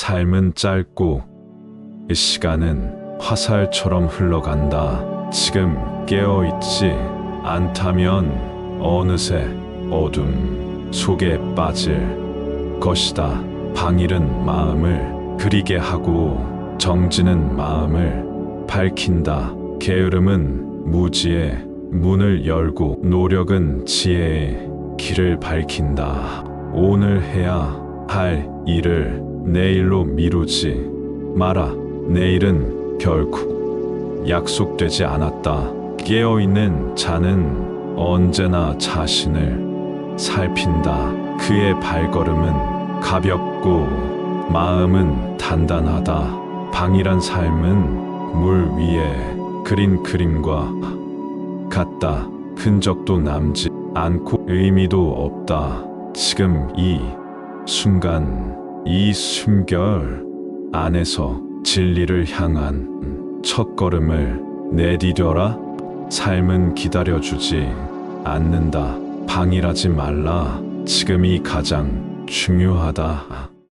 삶은 짧고 이 시간은 화살처럼 흘러간다. 지금 깨어있지 않다면 어느새 어둠 속에 빠질 것이다. 방일은 마음을 그리게 하고 정지는 마음을 밝힌다. 게으름은 무지의 문을 열고 노력은 지혜의 길을 밝힌다. 오늘 해야 할 일을 내일로 미루지 마라. 내일은 결코 약속되지 않았다. 깨어있는 자는 언제나 자신을 살핀다. 그의 발걸음은 가볍고 마음은 단단하다. 방이란 삶은 물 위에 그린 그림과 같다. 흔적도 남지 않고 의미도 없다. 지금 이 순간, 이 숨결 안에서 진리를 향한 첫 걸음을 내디뎌라. 삶은 기다려주지 않는다. 방일하지 말라. 지금이 가장 중요하다.